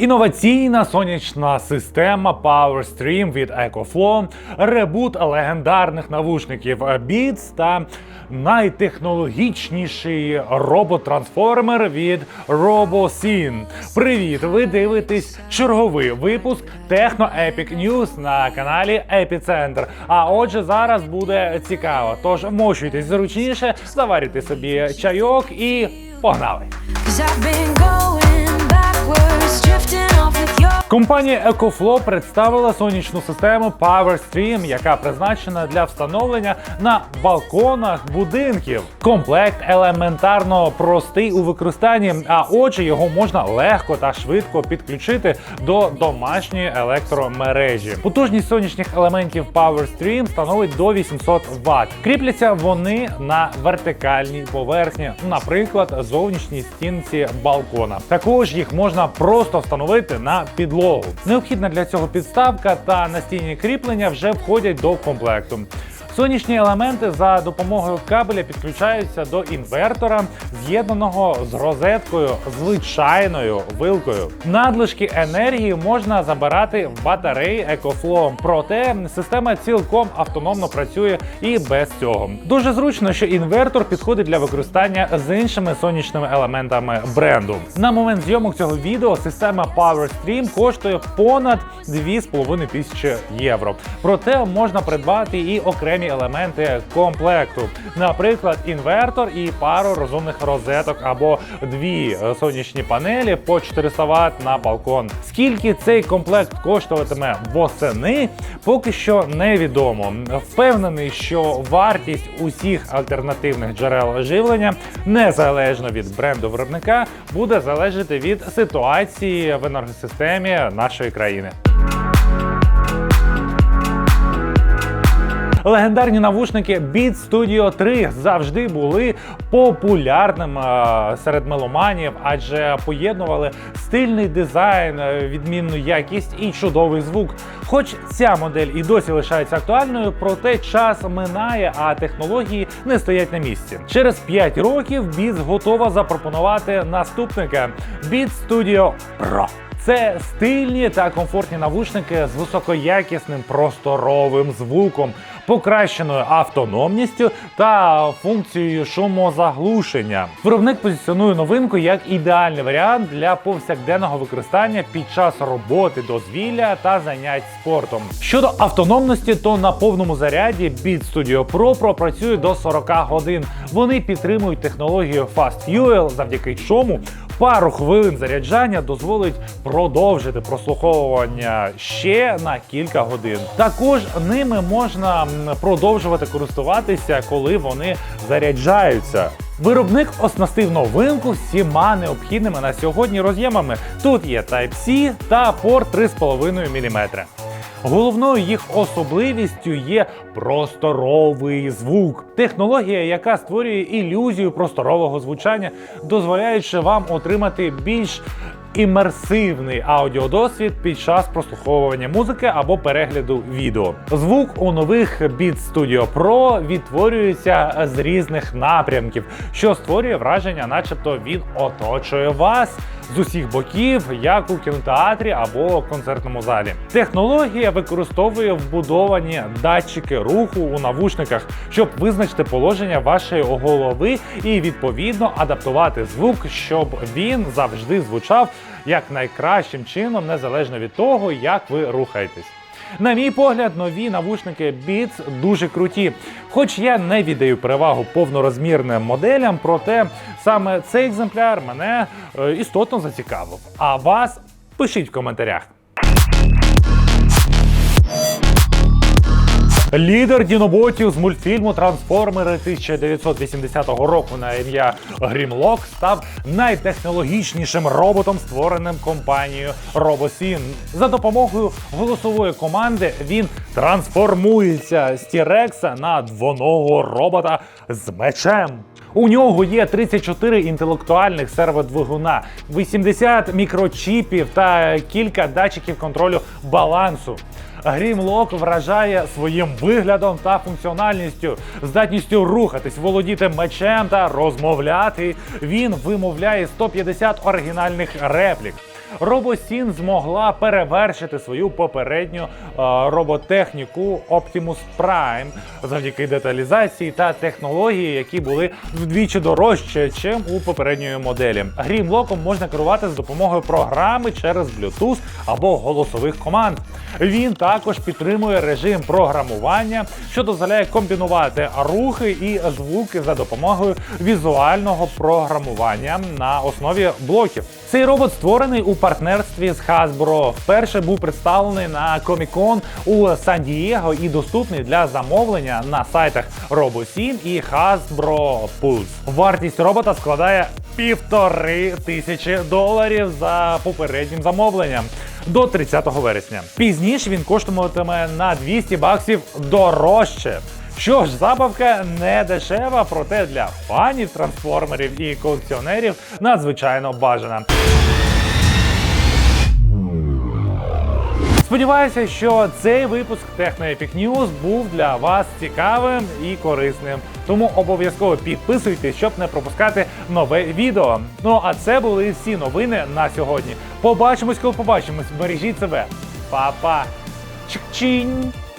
Інноваційна сонячна система PowerStream від EcoFlow, ребут легендарних навушників Beats та найтехнологічніший робот-трансформер від RoboSyn. Привіт! Ви дивитесь черговий випуск Techno Epic News на каналі Епіцентр. А отже, зараз буде цікаво. Тож мощуйтесь зручніше, заварюйте собі чайок і погнали! words drifting Компанія EcoFlow представила сонячну систему PowerStream, яка призначена для встановлення на балконах будинків. Комплект елементарно простий у використанні, а отже, його можна легко та швидко підключити до домашньої електромережі. Потужність сонячних елементів PowerStream становить до 800 Вт. Кріпляться вони на вертикальній поверхні, наприклад, зовнішній стінці балкона. Також їх можна просто встановити на підлогу. Необхідна для цього підставка та настійні кріплення вже входять до комплекту. Сонячні елементи за допомогою кабеля підключаються до інвертора, з'єднаного з розеткою звичайною вилкою. Надлишки енергії можна забирати в батареї EcoFlow, проте система цілком автономно працює і без цього. Дуже зручно, що інвертор підходить для використання з іншими сонячними елементами бренду. На момент зйомок цього відео система PowerStream коштує понад 2,5 тисячі євро. Проте можна придбати і окремі елементи комплекту, наприклад, інвертор і пару розумних розеток або дві сонячні панелі по 400 Вт на балкон. Скільки цей комплект коштуватиме восени, поки що невідомо. Впевнений, що вартість усіх альтернативних джерел живлення, незалежно від бренду виробника, буде залежати від ситуації в енергосистемі нашої країни. Легендарні навушники Beats Studio 3 завжди були популярним е, серед меломанів, адже поєднували стильний дизайн, е, відмінну якість і чудовий звук. Хоч ця модель і досі лишається актуальною, проте час минає, а технології не стоять на місці. Через 5 років Beats готова запропонувати наступника Beats Studio Pro. Це стильні та комфортні навушники з високоякісним просторовим звуком, покращеною автономністю та функцією шумозаглушення. Виробник позиціонує новинку як ідеальний варіант для повсякденного використання під час роботи, дозвілля та занять спортом. Щодо автономності, то на повному заряді Beat Studio Pro пропрацює до 40 годин. Вони підтримують технологію Fast Fuel, завдяки чому пару хвилин заряджання дозволить продовжити прослуховування ще на кілька годин. Також ними можна продовжувати користуватися, коли вони заряджаються. Виробник оснастив новинку всіма необхідними на сьогодні роз'ємами. Тут є Type-C та порт 3,5 мм. Головною їх особливістю є просторовий звук. Технологія, яка створює ілюзію просторового звучання, дозволяючи вам отримати більш імерсивний аудіодосвід під час прослуховування музики або перегляду відео. Звук у нових Beat Studio Pro відтворюється з різних напрямків, що створює враження, начебто він оточує вас з усіх боків, як у кінотеатрі або концертному залі. Технологія використовує вбудовані датчики руху у навушниках, щоб визначити положення вашої голови і відповідно адаптувати звук, щоб він завжди звучав як найкращим чином, незалежно від того, як ви рухаєтесь. На мій погляд, нові навушники Beats дуже круті. Хоч я не віддаю перевагу повнорозмірним моделям, проте саме цей екземпляр мене е, істотно зацікавив. А вас пишіть в коментарях. Лідер діноботів з мультфільму Трансформери 1980 року на ім'я Грімлок став найтехнологічнішим роботом, створеним компанією RoboSyn. За допомогою голосової команди він трансформується з Тірекса на двоного робота з мечем. У нього є 34 інтелектуальних серводвигуна, 80 мікрочіпів та кілька датчиків контролю балансу. Грімлок вражає своїм виглядом та функціональністю, здатністю рухатись, володіти мечем та розмовляти. Він вимовляє 150 оригінальних реплік. RoboSyn змогла перевершити свою попередню е, роботехніку Optimus Prime завдяки деталізації та технології, які були вдвічі дорожче, ніж у попередньої моделі. Грімлоком можна керувати з допомогою програми через Bluetooth або голосових команд. Він також підтримує режим програмування, що дозволяє комбінувати рухи і звуки за допомогою візуального програмування на основі блоків. Цей робот створений у партнерстві з Hasbro. Вперше був представлений на Comic-Con у Сан-Дієго і доступний для замовлення на сайтах RoboSim і Hasbro Pulse. Вартість робота складає півтори тисячі доларів за попереднім замовленням до 30 вересня. Пізніше він коштуватиме на 200 баксів дорожче. Що ж, забавка не дешева, проте для фанів трансформерів і колекціонерів надзвичайно бажана. Сподіваюся, що цей випуск Epic News був для вас цікавим і корисним. Тому обов'язково підписуйтесь, щоб не пропускати нове відео. Ну а це були всі новини на сьогодні. Побачимось, коли побачимось. Бережіть себе. Па-па. Чик-чинь!